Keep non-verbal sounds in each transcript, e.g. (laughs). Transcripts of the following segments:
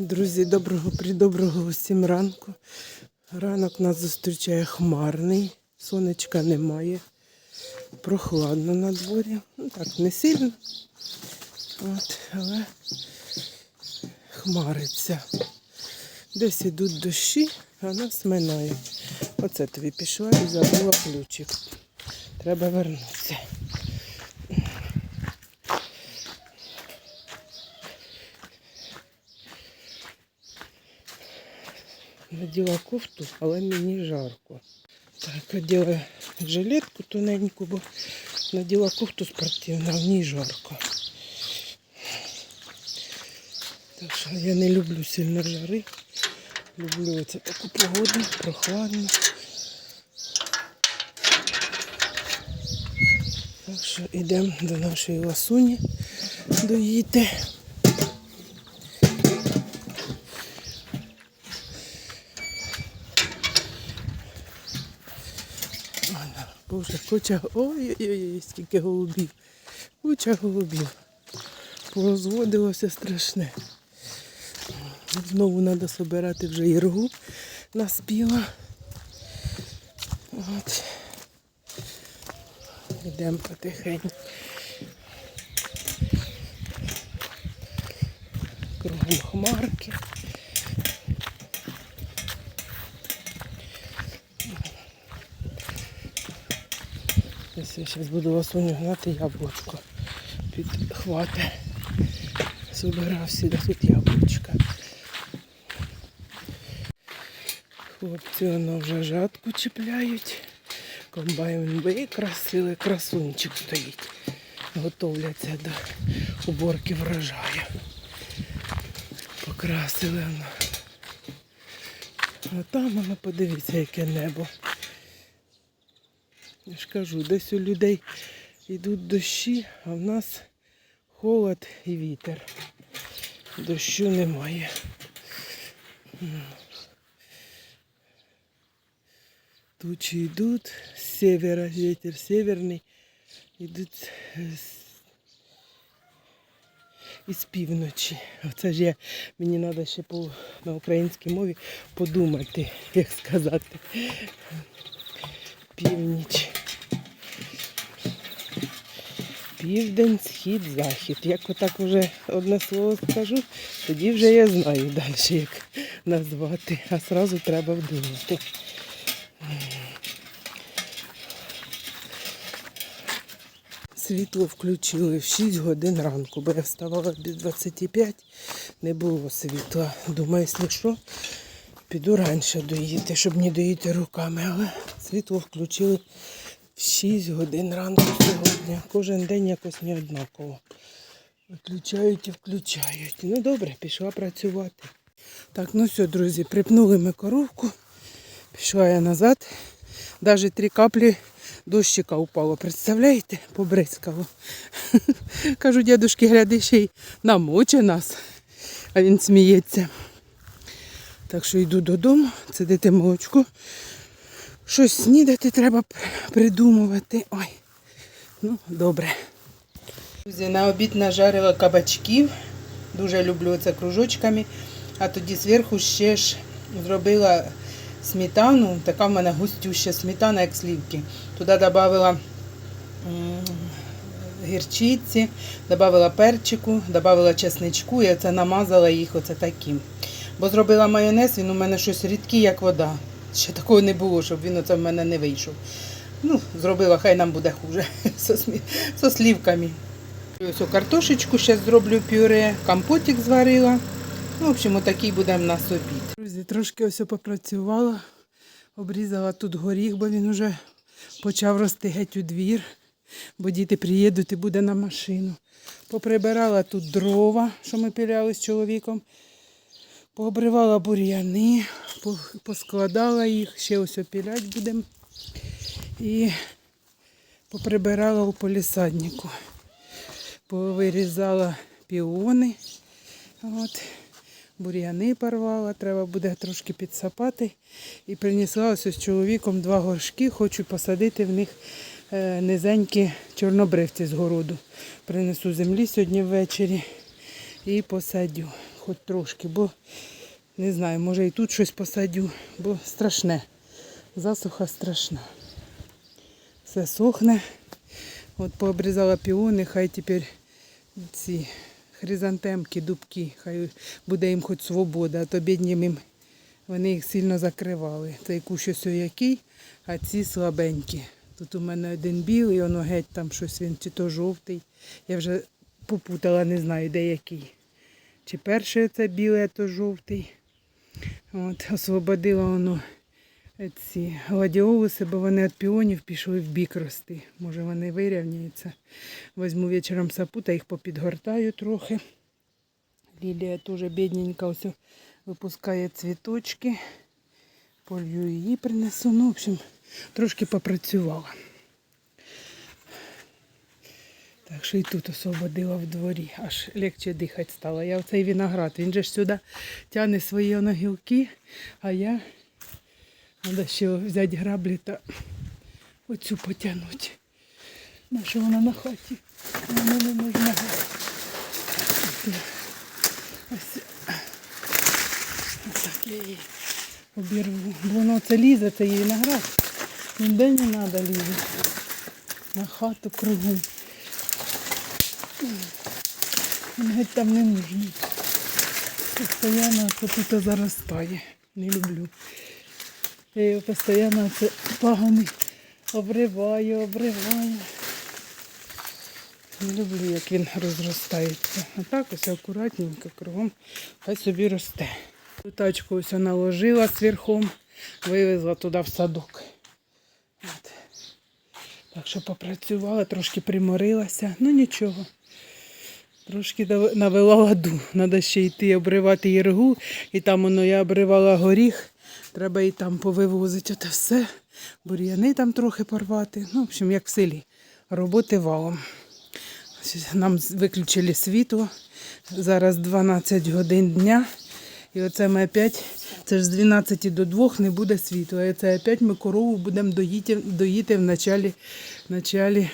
Друзі, доброго придоброго усім ранку. Ранок нас зустрічає хмарний, сонечка немає. Прохладно на дворі. Ну так, не сильно. От, але хмариться. Десь ідуть дощі, а нас минають. Оце тобі пішла і забула ключик. Треба вернутися. Наділа кофту, але мені жарко. Так, оділа жилетку тоненьку, бо наділа кофту спортивну, а в ній жарко. Так що я не люблю сильно жари. Люблю оце таку погоду, прохладно. Так що йдемо до нашої ласуні доїти. Боже, куча. Ой-ой-ой, скільки голубів. Куча голубів. Порозводилося страшне. Знову треба збирати вже іргу наспіла. От. Йдемо потихеньку. Кругом хмарки. Ось я зараз буду ласуню гнати яблучко. Підхвати. Собирав сюди тут яблучка. Хлопці воно вже жатку чіпляють. Комбайн викрасили, красунчик стоїть. Готовляться до уборки врожаю. Покрасили воно. А там воно подивіться, яке небо. Я ж кажу, десь у людей йдуть дощі, а в нас холод і вітер. Дощу немає. Тучі йдуть з севера, вітер северний, йдуть е, з- із півночі. Оце ж я, мені треба ще по, на українській мові подумати, як сказати. Північ. Південь, схід, захід. Як отак вже одне слово скажу, тоді вже я знаю далі, як назвати. А одразу треба вдумати. Світло включили в 6 годин ранку, бо я вставала без 25, не було світла. Думаю, якщо що, піду раніше доїти, щоб не доїти руками. Але світло включили 6 годин ранку сьогодні. Кожен день якось не однаково. Виключають і включають. Ну добре, пішла працювати. Так, ну все, друзі, припнули ми коровку. Пішла я назад. Навіть три каплі дощика упало. Представляєте? Побризкало. (laughs) Кажу, дядушки, гляди, ще й намоче нас. А він сміється. Так що йду додому, сидити молочко. Щось снідати треба придумувати. Ой, ну добре. Друзі, на обід нажарила кабачків. Дуже люблю це кружочками. А тоді зверху ще ж зробила сметану. Така в мене густюща сметана, як слівки. Туди додала гірчиці, додала перчику, додала чесничку і оце намазала їх оце таким. Бо зробила майонез, він у мене щось рідкий, як вода. Ще такого не було, щоб він оце в мене не вийшов. Ну, зробила, хай нам буде хуже (laughs) со, слівками. Ось картошечку ще зроблю пюре, компотик зварила. Ну, в общем, отакий буде в нас обід. Друзі, трошки ось попрацювала, обрізала тут горіх, бо він вже почав рости геть у двір, бо діти приїдуть і буде на машину. Поприбирала тут дрова, що ми піляли з чоловіком. Пообривала бур'яни, поскладала їх, ще ось опілять будемо. І поприбирала у полісаднику. Повирізала піони. От. Бур'яни порвала, треба буде трошки підсапати. І принесла ось з чоловіком два горшки, хочу посадити в них е, низенькі чорнобривці з городу. Принесу землі сьогодні ввечері і посадю. Хоч трошки, бо не знаю, може і тут щось посадю, бо страшне. Засуха страшна. Все сохне. От пообрізала піони, хай тепер ці хризантемки, дубки, хай буде їм хоч свобода, а то біднім їм вони їх сильно закривали. Цей кущ ось який, а ці слабенькі. Тут у мене один білий, воно геть там щось він, чи то жовтий. Я вже попутала, не знаю, де який. Чи перший це білий, а то жовтий. От, освободила воно ці гладіолуси, бо вони від піонів пішли в бік рости. Може вони вирівняються. Возьму вечором сапу та їх попідгортаю трохи. Лілія теж бідненька ось випускає цвіточки. Полью її принесу. Ну, в общем, трошки попрацювала. Так що і тут освободила в дворі, аж легче дихати стало. Я оцей виноград, він же ж сюди тягне свої воно гілки, а я треба ще взяти граблі та оцю потягнути. На що вона на хаті? Вона не можна. Ось так я її обірву. Бо воно це лізе, це її виноград. Ніде не треба лізти. На хату кругом. Він там не нужний. Постоянно тут заростає. Не люблю. Я його постійно це поганий обриваю, обриваю. Не люблю, як він розростається. А так ось акуратненько кругом хай собі росте. Тачку ось наложила зверхом, вивезла туди в садок. От. Так що попрацювала, трошки приморилася, ну нічого. Трошки навела ладу. Треба ще йти обривати єргу. І там воно я обривала горіх. Треба і там повивозити оте все. Бур'яни там трохи порвати. Ну, в общем, як в селі. Роботи валом. Нам виключили світло. Зараз 12 годин дня. І оце ми опять, це ж з 12 до 2 не буде світла. І це опять ми корову будемо доїти, доїти в началі, в началі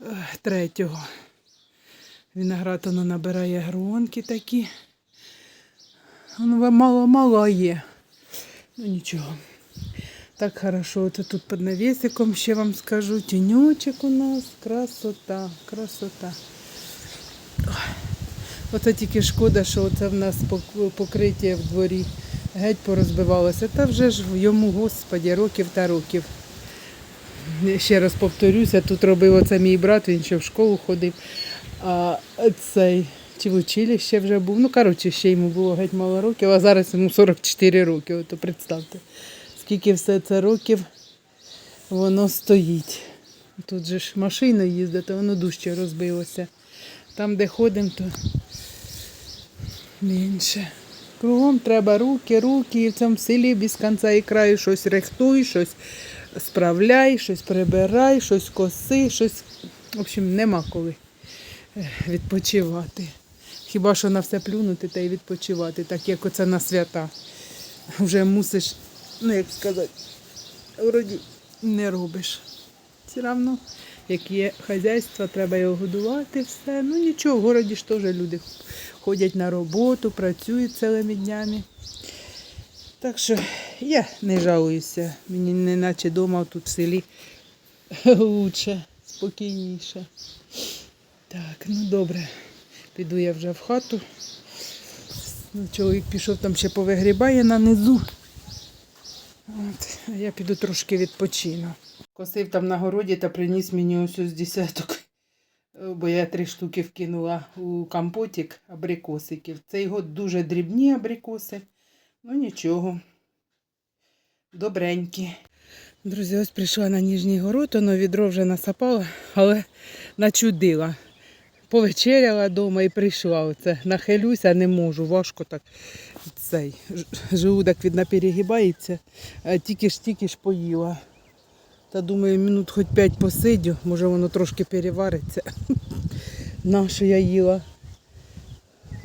е, третього. Виноград воно набирає гронки такі. Воно мало-мало є. Ну нічого. Так хорошо. Оце тут під навісиком ще вам скажу. Тінючок у нас. Красота, красота. Оце тільки шкода, що оце в нас покриття в дворі геть порозбивалося. Та вже ж йому, господі, років та років. Ще раз повторюся, тут робив оце мій брат, він ще в школу ходив. А цей чи в училище вже був. Ну, коротше, ще йому було геть мало років, а зараз йому 44 роки. Ото представте, скільки все це років воно стоїть. Тут же ж машина їздить, а воно дужче розбилося. Там, де ходимо, то менше. Кругом треба руки, руки, і в цьому селі без кінця і краю щось рихтуй, щось справляй, щось прибирай, щось коси, щось. В общем, нема коли відпочивати. Хіба що на все плюнути та й відпочивати, так як оце на свята. Вже мусиш, ну як сказати, вроді не робиш. Все одно, як є хазяйство, треба його годувати, все. Ну нічого, в городі ж теж люди ходять на роботу, працюють цілими днями. Так що я не жалуюся. Мені не наче вдома тут в селі лучше, спокійніше. Так, ну добре. Піду я вже в хату. Ну, Чоловік пішов там ще повигрібає на низу. От, а я піду трошки відпочину. Косив там на городі та приніс мені ось з десяток. Е, Бо я три штуки вкинула у компотик абрикосиків. Цей год дуже дрібні абрикоси. Ну нічого. Добренькі. Друзі, ось прийшла на Ніжній город, воно відро вже насапала, але начудила. Повечеряла вдома і прийшла. Оце нахилюся, не можу, важко так. Цей желудок перегибається, тільки ж тільки ж поїла. Та думаю, минут хоч п'ять посидю, може воно трошки перевариться. (laughs) На що я їла.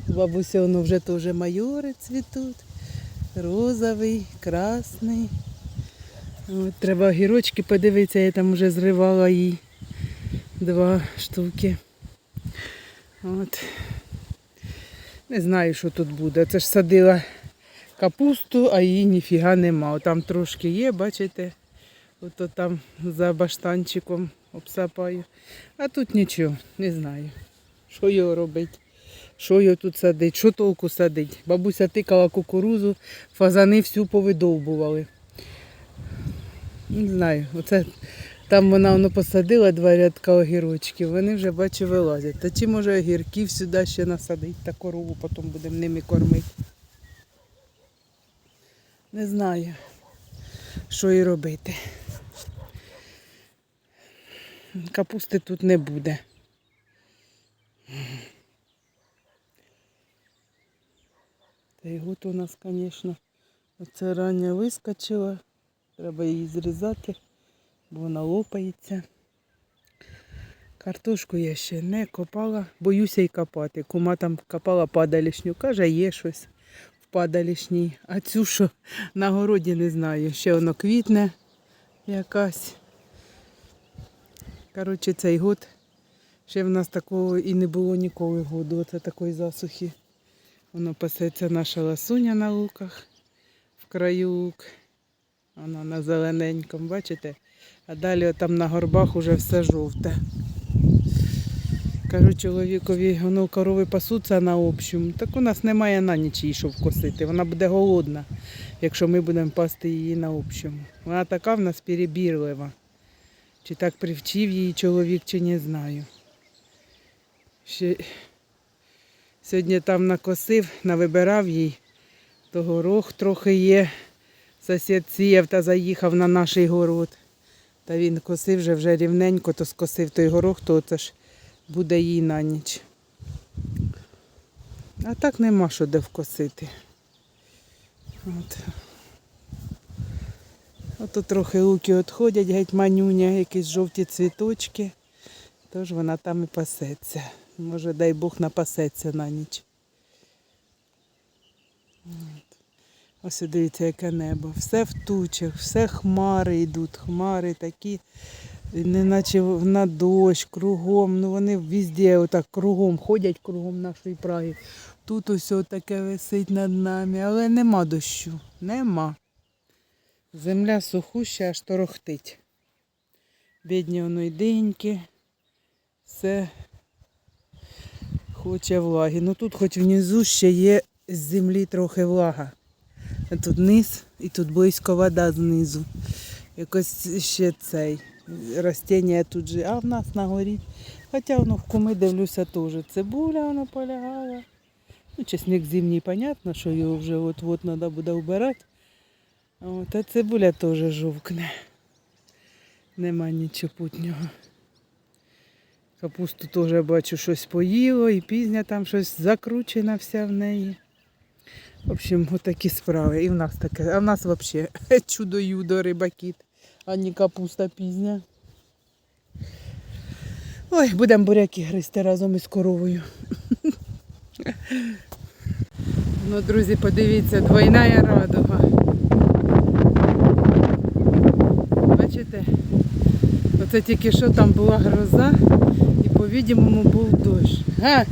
Бабуся, воно вже теж майори цвітуть. Розовий, красний. От, треба огірочки подивитися, я там вже зривала їй два штуки. От. Не знаю, що тут буде. Це ж садила капусту, а її ніфіга нема. Там трошки є, бачите? Ото там за баштанчиком обсапаю. А тут нічого, не знаю. Що його робить? Що його тут садить? Що толку садить? Бабуся тикала кукурузу, фазани всю повидовбували. Не знаю, оце там вона воно посадила два рядка огірочків, вони вже бачу вилазять. Та чи може огірків сюди ще насадить та корову, потім будемо ними кормити. Не знаю, що і робити. Капусти тут не буде. Та й гут у нас, звісно, оце рання вискочила. Треба її зрізати, бо вона лопається. Картошку я ще не копала, боюся й копати. Кума там копала падалішню, каже, є щось в падалішній. А цю що на городі не знаю. Ще воно квітне якась. Коротше, цей год ще в нас такого і не було ніколи году. Оце такої засухи. Воно пасеться наша ласуня на луках, в краю лук. Воно на зелененькому, бачите? А далі там на горбах уже все жовте. Кажу чоловікові, воно корови пасуться на общому. Так у нас немає на ніч її, щоб косити. Вона буде голодна, якщо ми будемо пасти її на общому. Вона така в нас перебірлива. Чи так привчив її чоловік, чи не знаю. Ще сьогодні там накосив, навибирав їй, то горох трохи є. Сусід сіяв та заїхав на наш город. Та він косив вже вже рівненько, то скосив той горох, то це ж буде їй на ніч. А так нема що де вкосити. От. Ото трохи луки відходять, геть манюня, якісь жовті цвіточки. Тож вона там і пасеться. Може, дай Бог напасеться на ніч. Ось дивіться, яке небо. Все в тучах, все хмари йдуть, хмари такі, неначе на дощ, кругом. Ну вони везде отак кругом ходять кругом нашої Праги. Тут ось таке висить над нами, але нема дощу. Нема. Земля сухуща, аж торохтить. Бідні воно й деньки. Все хоче влаги. Ну тут хоч внизу ще є з землі трохи влага. Тут низ і тут близько вода знизу. Якось ще цей ростіння тут же, а в нас на горі. Хоча воно в куми дивлюся теж. Цибуля воно полягала. Ну, чесник зимній, понятно, що його вже от-от треба буде вбирати. От, а цибуля теж жовкне. Нема нічого путнього. Капусту теж бачу щось поїло, і пізня там щось закручена вся в неї. В общем, отакі справи. І в нас таке. А в нас взагалі (laughs) чудо-юдо, рибакіт, а не капуста пізня. Ой, будемо буряки гристи разом із коровою. (laughs) Ну, друзі, подивіться, двойна радуга. Бачите? Оце тільки що там була гроза і, по-відомому, був дощ. Га?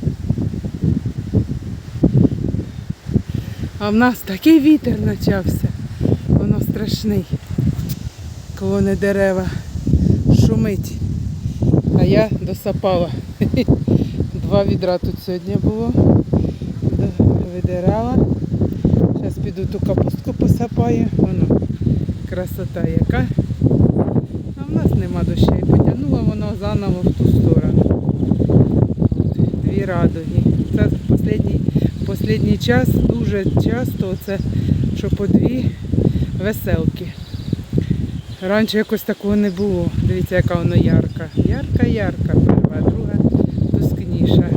А в нас такий вітер почався. Воно страшний. Клони дерева шумить. А я досапала. (laughs) Два відра тут сьогодні було. Видирала. Зараз піду ту капустку посапаю. Воно красота яка. А в нас нема дощей. Потягнуло воно заново в ту сторону. Дві радуги. Це останній, останній час дуже часто це, що по дві веселки. Раніше якось такого не було. Дивіться, яка воно ярка. Ярка-ярка перша, друга тускніша.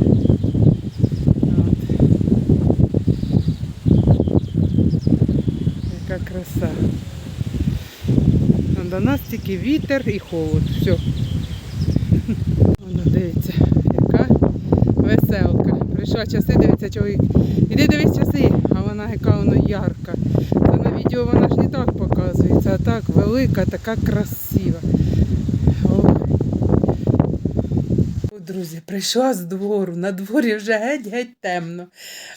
Яка краса. А до нас тільки вітер і холод. Все. Воно дивіться, яка веселка. Прийшла часи, дивиться чоловік. Іди дивись часи, а вона яка воно ярка. Та на відео вона ж не так показується, а так велика, така красива. Друзі, прийшла з двору, на дворі вже геть-геть темно.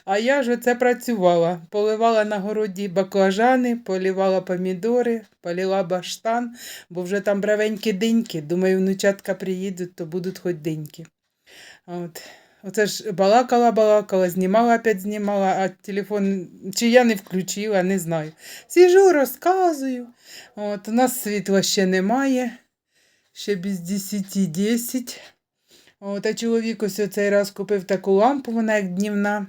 А я ж оце працювала. Поливала на городі баклажани, полівала помідори, поліла баштан, бо вже там бравенькі диньки. Думаю, внучатка приїдуть, то будуть хоч диньки. От. Оце ж балакала, балакала, знімала, опять знімала, а телефон чи я не включила, не знаю. Сіжу, розказую. От, у нас світла ще немає, ще без 10-10. От, а чоловік ось цей раз купив таку лампу, вона як днівна.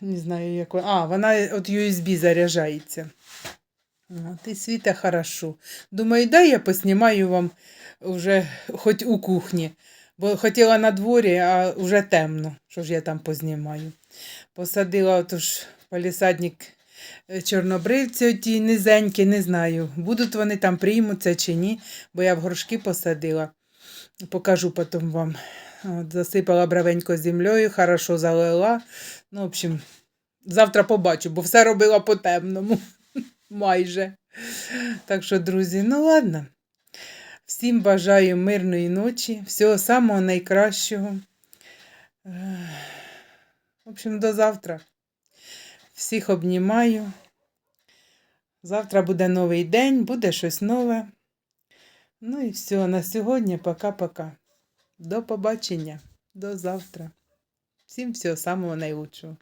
Не знаю, як вона. А, вона от USB заряджається. От, і світа хорошо. Думаю, дай я поснімаю вам вже хоч у кухні. Бо хотіла на дворі, а вже темно. Що ж я там познімаю? Посадила отож палісадник е, чорнобривці оті низенькі, не знаю, будуть вони там приймуться чи ні, бо я в горшки посадила. Покажу потім вам. От, засипала бравенько землею, хорошо залила. Ну, в общем, завтра побачу, бо все робила по темному. (laughs) Майже. Так що, друзі, ну ладно. Всім бажаю мирної ночі, всього самого найкращого. В общем, до завтра. Всіх обнімаю. Завтра буде новий день, буде щось нове. Ну і все, на сьогодні пока-пока. До побачення, до завтра. Всім всього самого найлучшого.